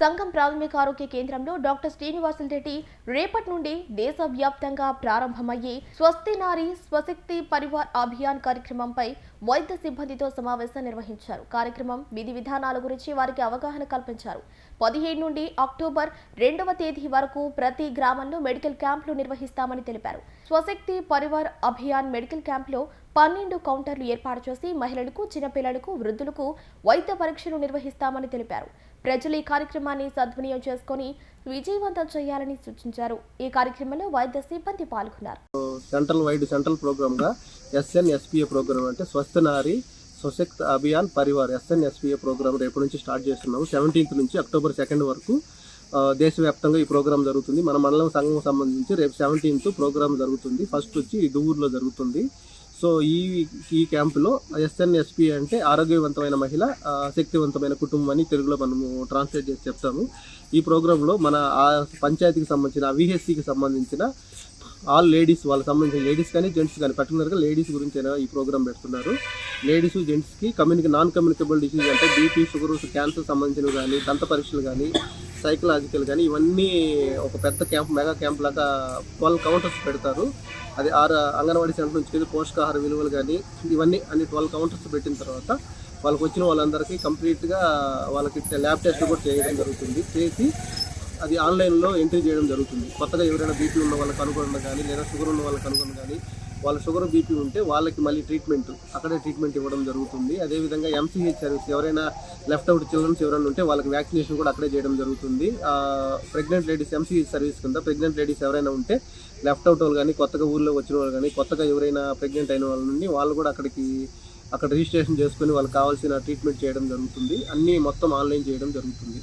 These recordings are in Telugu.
సంఘం ప్రాథమిక ఆరోగ్య కేంద్రంలో డాక్టర్ శ్రీనివాసుల రెడ్డి రేపటి నుండి దేశవ్యాప్తంగా ప్రారంభమయ్యే స్వస్తి నారి స్వశక్తి పరివార్ అభియాన్ కార్యక్రమంపై వైద్య సిబ్బందితో సమావేశం నిర్వహించారు. కార్యక్రమం విధి విధానాల గురించి వారికి అవగాహన కల్పించారు. పదిహేడు నుండి అక్టోబర్ రెండవ తేదీ వరకు ప్రతి గ్రామంలో మెడికల్ క్యాంపులు నిర్వహిస్తామని తెలిపారు. స్వశక్తి పరివార్ అభియాన్ మెడికల్ క్యాంపులో పన్నెండు కౌంటర్లు ఏర్పాటు చేసి మహిళలకు చిన్నపిల్లలకు వృద్ధులకు వైద్య పరీక్షలు నిర్వహిస్తామని తెలిపారు. ప్రజలు ఈ కార్యక్రమాన్ని సద్వినియోగం చేసుకుని విజయవంతం చేయాలని సూచించారు. ఈ కార్యక్రమంలో వైద్య సిబ్బంది పాల్గొన్నారు. సెంట్రల్ వైడ్ సెంట్రల్ ప్రోగ్రామ్గా ఎస్ఎన్ ఎస్పీఏ ప్రోగ్రామ్ అంటే Swasth Nari Abhiyan Parivar SNSPA program program రేపు నుంచి స్టార్ట్ చేస్తున్నాము. సెవెంటీన్త్ నుంచి అక్టోబర్ సెకండ్ వరకు దేశవ్యాప్తంగా ఈ ప్రోగ్రామ్ జరుగుతుంది. మన మండలం సంఘం సంబంధించి రేపు సెవెంటీన్త్ ప్రోగ్రామ్ జరుగుతుంది. ఫస్ట్ వచ్చి దువ్వూరులో జరుగుతుంది. సో ఈ ఈ క్యాంపులో ఎస్ఎన్ఎస్పి అంటే ఆరోగ్యవంతమైన మహిళ శక్తివంతమైన కుటుంబం అని తెలుగులో మనము ట్రాన్స్లేట్ చేసి చెప్తాము. ఈ ప్రోగ్రాంలో మన పంచాయతీకి సంబంధించిన విహెచ్సికి సంబంధించిన ఆల్ లేడీస్ వాళ్ళకి సంబంధించిన లేడీస్ కానీ జెంట్స్ కానీ పర్టికులర్గా లేడీస్ గురించి ఈ ప్రోగ్రామ్ పెడుతున్నారు. లేడీస్ జెంట్స్కి కమ్యూనికే నాన్ కమ్యూనికబుల్ డిసీజ్ అంటే బీపీ షుగర్ క్యాన్సర్ సంబంధించినవి కానీ దంత పరీక్షలు కానీ సైకలాజికల్ కానీ ఇవన్నీ ఒక పెద్ద క్యాంప్ మెగా క్యాంప్ లాగా ట్వెల్వ్ కౌంటర్స్ పెడతారు. అది ఆరు అంగన్వాడీ సెంటర్ నుంచి పోషకాహార విలువలు కానీ ఇవన్నీ అన్ని ట్వెల్వ్ కౌంటర్స్ పెట్టిన తర్వాత వాళ్ళకి వచ్చిన వాళ్ళందరికీ కంప్లీట్గా వాళ్ళకి ల్యాబ్ టెస్ట్ కూడా చేయడం జరుగుతుంది. చేసి అది ఆన్లైన్లో ఎంట్రీ చేయడం జరుగుతుంది. కొత్తగా ఎవరైనా బీపీ ఉన్న వాళ్ళకి కనుగొనడం కానీ లేదా షుగర్ ఉన్న వాళ్ళకి కనుగొనడం కానీ వాళ్ళ షుగర్ బీపీ ఉంటే వాళ్ళకి మళ్ళీ ట్రీట్మెంట్ అక్కడే ట్రీట్మెంట్ ఇవ్వడం జరుగుతుంది. అదేవిధంగా ఎంసీహెచ్ సర్వీస్ ఎవరైనా లెఫ్ట్ అవుట్ చిల్డ్రన్స్ ఎవరైనా ఉంటే వాళ్ళకి వ్యాక్సినేషన్ కూడా అక్కడే చేయడం జరుగుతుంది. ప్రెగ్నెంట్ లేడీస్ ఎంసీహెచ్ సర్వీస్ కింద ప్రెగ్నెంట్ లేడీస్ ఎవరైనా ఉంటే లెఫ్ట్ అవుట్ వాళ్ళు కానీ కొత్తగా ఊళ్ళో వచ్చిన వాళ్ళు కానీ కొత్తగా ఎవరైనా ప్రెగ్నెంట్ అయిన వాళ్ళ నుండి వాళ్ళు కూడా అక్కడికి అక్కడ రిజిస్ట్రేషన్ చేసుకుని వాళ్ళకి కావాల్సిన ట్రీట్మెంట్ చేయడం జరుగుతుంది. అన్నీ మొత్తం ఆన్లైన్ చేయడం జరుగుతుంది.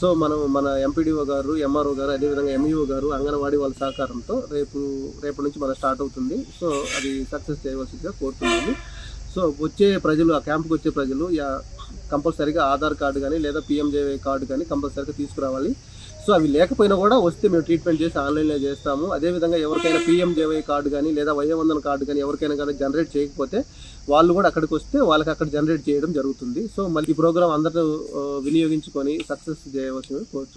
సో మనం మన ఎంపీడీఓ గారు ఎంఆర్ఓ గారు అదేవిధంగా ఎంఈఓ గారు అంగన్వాడీ వాళ్ళ సహకారంతో రేపు రేపటి నుంచి మన స్టార్ట్ అవుతుంది. సో అది సక్సెస్ చేయవలసిందిగా కోరుతున్నాము. సో వచ్చే ప్రజలు ఆ క్యాంప్కి వచ్చే ప్రజలు యా- కంపల్సరీగా ఆధార్ కార్డు కానీ లేదా పిఎంజేవై కార్డు కానీ కంపల్సరీగా తీసుకురావాలి. సో అవి లేకపోయినా కూడా వస్తే మేము ట్రీట్మెంట్ చేసి ఆన్లైన్లో చేస్తాము. అదేవిధంగా ఎవరికైనా పిఎంజేవై కార్డు కానీ లేదా వయోవందన కార్డు కానీ ఎవరికైనా కానీ జనరేట్ చేయకపోతే వాళ్ళు కూడా అక్కడికి వస్తే వాళ్ళకి అక్కడ జనరేట్ చేయడం జరుగుతుంది. సో మళ్ళీ ఈ ప్రోగ్రామ్ అందరూ వినియోగించుకొని సక్సెస్ చేయవలసింది కోరుతున్నాను